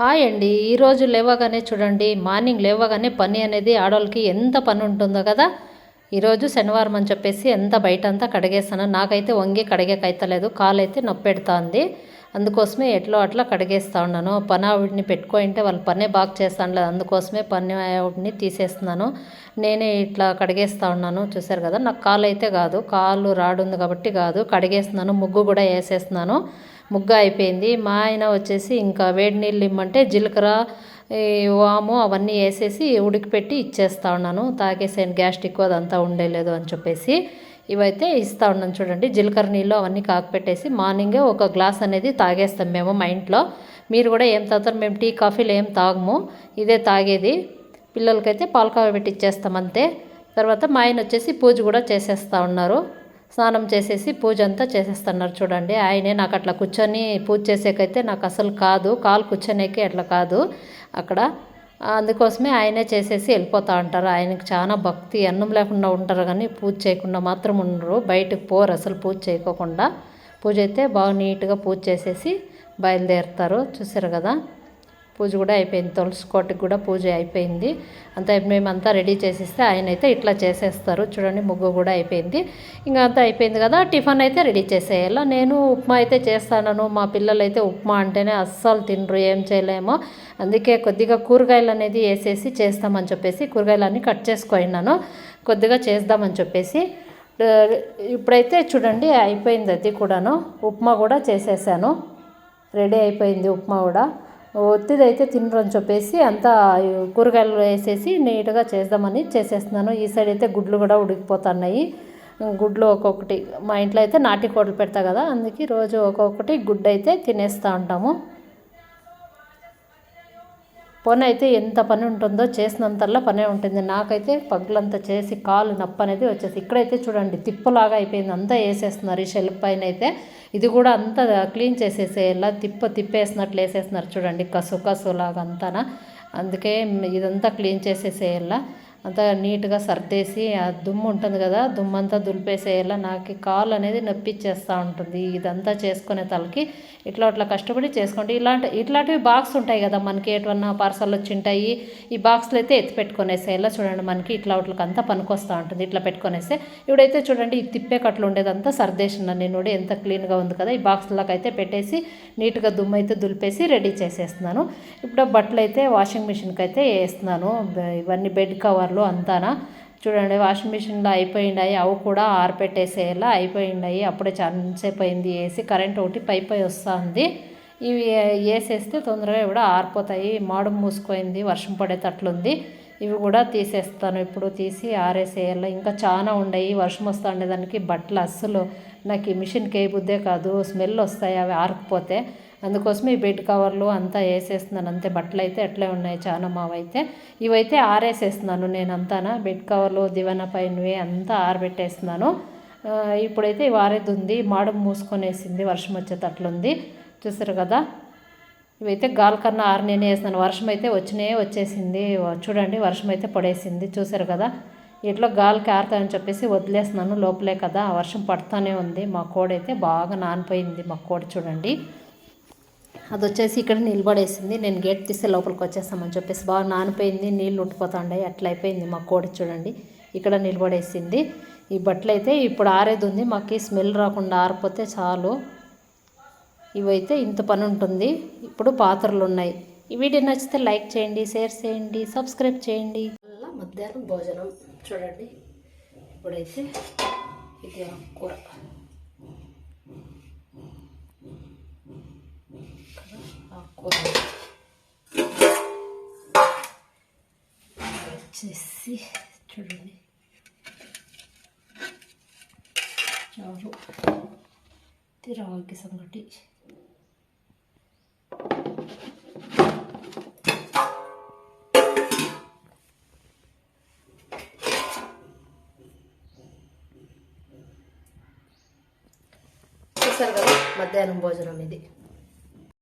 Hi అండి. ఈరోజు లేవగానే చూడండి మార్నింగ్ లేవగానే పని అనేది ఆడవాళ్ళకి ఎంత పని ఉంటుందో కదా. ఈరోజు శనివారం అని చెప్పేసి ఎంత బయట అంతా కడిగేస్తాను నాకైతే వంగి కడిగేకైతలేదు కాలు అయితే నొప్పెడుతుంది. అందుకోసమే ఎట్లో అట్లా కడిగేస్తా ఉన్నాను. పని ఆవిడని పెట్టుకుంటే వాళ్ళు పనే బాగా చేస్తాను లేదు అందుకోసమే పని ఆవిడని తీసేస్తున్నాను. నేనే ఇట్లా కడిగేస్తా ఉన్నాను. చూసారు కదా నాకు కాలు అయితే కాదు. కాలు రాడుంది కాబట్టి కాదు. కడిగేస్తున్నాను. ముగ్గు కూడా వేసేస్తున్నాను. ముగ్గ అయిపోయింది. మా ఆయన వచ్చేసి ఇంకా వేడి నీళ్ళు ఇమ్మంటే జీలకర్ర వాము అవన్నీ వేసేసి ఉడికిపెట్టి ఇచ్చేస్తా ఉన్నాను. తాగేసేయండి గ్యాస్ట్రిక్ అదంతా ఉండేలేదు అని చెప్పేసి ఇవైతే ఇస్తూ ఉన్నాను చూడండి. జీలకర్ర నీళ్ళు అవన్నీ కాకపెట్టేసి మార్నింగే ఒక గ్లాస్ అనేది తాగేస్తాం మేము మా ఇంట్లో. మీరు కూడా ఏం తాగుతారు? మేము టీ కాఫీలు ఏం తాగము. ఇదే తాగేది. పిల్లలకైతే పాలకావ పెట్టి ఇచ్చేస్తాం అంతే. తర్వాత మా ఆయన వచ్చేసి పూజ కూడా చేసేస్తూ ఉన్నారు. స్నానం చేసేసి పూజ అంతా చేసేస్తున్నారు చూడండి. ఆయనే నాకు అట్లా కూర్చొని పూజ చేసేకైతే నాకు అసలు కాదు. కాలు కూర్చొనేకి అట్లా కాదు అక్కడ. అందుకోసమే ఆయనే చేసేసి వెళ్ళిపోతూ ఉంటారు ఆయనకి చాలా భక్తి అన్నం లేకుండా ఉంటారు కానీ పూజ చేయకుండా మాత్రం ఉండరు. బయటకు పోరు అసలు పూజ చేయకోకుండా. పూజ అయితే బాగా నీట్గా పూజ చేసేసి బయలుదేరుతారు. చూసారు కదా? పూజ కూడా అయిపోయింది. తులసి కోటకి కూడా పూజ అయిపోయింది. అంతా మేమంతా రెడీ చేసేస్తే ఆయన అయితే ఇట్లా చేసేస్తారు. చూడండి ముగ్గు కూడా అయిపోయింది. ఇంకా అంతా అయిపోయింది కదా టిఫిన్ అయితే రెడీ చేసేయాల? నేను ఉప్మా అయితే చేస్తాను మా పిల్లలు అయితే ఉప్మా అంటేనే అస్సలు తినరు ఏం చేయలేమో. అందుకే కొద్దిగా కూరగాయలు అనేది వేసేసి చేస్తామని చెప్పేసి కూరగాయలన్నీ కట్ చేసుకున్నాను. కొద్దిగా చేద్దామని చెప్పేసి. ఇప్పుడైతే చూడండి అయిపోయింది అది కూడాను. ఉప్మా కూడా చేసేసాను. రెడీ అయిపోయింది ఉప్మా కూడా. ఒత్తిదైతే అయితే తినరు అని చెప్పేసి అంతా కూరగాయలు వేసేసి నీట్గా చేద్దామని చేసేస్తున్నాను. ఈ సైడ్ అయితే గుడ్లు కూడా ఉడికిపోతున్నాయి. గుడ్లు ఒక్కొక్కటి మా ఇంట్లో అయితే నాటి కోడలు పెడతా కదా అందుకే రోజు ఒక్కొక్కటి గుడ్డు అయితే తినేస్తూ ఉంటాము. పని అయితే ఎంత పని ఉంటుందో చేసినంతల్లా పనే ఉంటుంది. నాకైతే పగ్లంతా చేసి కాలు నప్ప అనేది వచ్చేసి ఇక్కడైతే చూడండి తిప్పలాగా అయిపోయింది. అంతా వేసేస్తున్నారు ఈ షెల్ఫ్ పైన అయితే. ఇది కూడా అంతా క్లీన్ చేసేసేలా తిప్ప తిప్పేసినట్లు వేసేస్తున్నారు చూడండి కసు కసులాగా అంతా అందుకే ఇదంతా క్లీన్ చేసేసేయాలా అంతా నీట్గా సర్దేసి ఆ దుమ్ము ఉంటుంది కదా దుమ్మంతా దులిపేసేయాల నాకు కాలు అనేది నొప్పిచ్చేస్తూ ఉంటుంది. ఇదంతా చేసుకునే తలకి ఇట్లా అట్లా కష్టపడి చేసుకోండి. ఇలాంటి ఇట్లాంటివి బాక్స్ ఉంటాయి కదా మనకి ఎటువన్నా పార్సల్ వచ్చి ఉంటాయి ఈ బాక్స్లు అయితే ఎత్తి పెట్టుకునేసేయాల చూడండి మనకి ఇట్లా అట్లకి అంతా పనికొస్తూ ఉంటుంది. ఇట్లా పెట్టుకునేస్తే ఇవిడైతే చూడండి ఈ తిప్పే కట్లు ఉండేదంతా సర్దేసిన నేను కూడా. ఎంత క్లీన్గా ఉంది కదా ఈ బాక్స్లోకి అయితే పెట్టేసి నీట్గా దుమ్ము అయితే దులిపేసి రెడీ చేసేస్తున్నాను. ఇప్పుడు బట్టలు అయితే వాషింగ్ మిషన్కి అయితే వేస్తున్నాను ఇవన్నీ బెడ్ కవర్ కవర్లు అంతానా? చూడండి వాషింగ్ మిషన్లో అయిపోయినాయి అవి కూడా ఆరిపెట్టేసేలా అయిపోయిండాయి. అప్పుడే చాలాసేపు అయింది వేసి కరెంట్ ఒకటి పై పై వస్తుంది. ఇవి వేసేస్తే తొందరగా కూడా ఆరిపోతాయి. మాడు మూసుకుపోయింది. వర్షం పడేటట్లుంది. ఇవి కూడా తీసేస్తాను. ఇప్పుడు తీసి ఆరేసేయాలి. ఇంకా చాలా ఉండయి. వర్షం వస్తూ ఉండేదానికి బట్టలు అస్సలు. నాకు ఈ మిషన్కి ఏ బుద్ధే కాదు. స్మెల్ వస్తాయి. అవి ఆరకపోతే. అందుకోసం ఈ బెడ్ కవర్లు అంతా వేసేస్తున్నాను. అంతే బట్టలు అయితే అట్లే ఉన్నాయి. చాలా మావైతే. ఇవైతే ఆరేసేస్తున్నాను నేను అంతానా బెడ్ కవర్లు దివన పైనవి అంతా ఆరబెట్టేస్తున్నాను. ఇప్పుడైతే వారేది ఉంది మాడం మూసుకొనేసింది. వర్షం వచ్చేటట్లుంది. చూసారు కదా? ఇవైతే గాలి కన్నా ఆరు వేసినాను వేస్తున్నాను. వర్షం అయితే వచ్చినే వచ్చేసింది. చూడండి వర్షం అయితే పడేసింది. చూసారు కదా? ఇట్లా గాలికి ఆరుతాయని చెప్పేసి వదిలేస్తున్నాను. లోపలే కదా వర్షం పడుతూనే ఉంది. మా కోడైతే బాగా నానిపోయింది. మా కోడి చూడండి. అది వచ్చేసి ఇక్కడ నిలబడేసింది. నేను గేట్ తీస్తే లోపలికి వచ్చేస్తామని చెప్పేసి బాగా నానిపోయింది నీళ్ళు ఉండిపోతుండే అట్లా అయిపోయింది మా కోడి చూడండి. ఇక్కడ నిలబడేసింది. ఈ బట్టలు అయితే ఇప్పుడు ఆరేది ఉంది. మాకు స్మెల్ రాకుండా ఆరిపోతే చాలు. ఇవైతే ఇంత పని ఉంటుంది. ఇప్పుడు పాత్రలు ఉన్నాయి. ఈ వీడియో నచ్చితే లైక్ చేయండి షేర్ చేయండి సబ్స్క్రైబ్ చేయండి. మధ్యాహ్నం భోజనం. చూడండి. ఇప్పుడైతే ఇది కూర. వచ్చేసి చూడండి చారు తిరవాకి సంగటి చూసారు కదా మధ్యాహ్నం భోజనం ఇది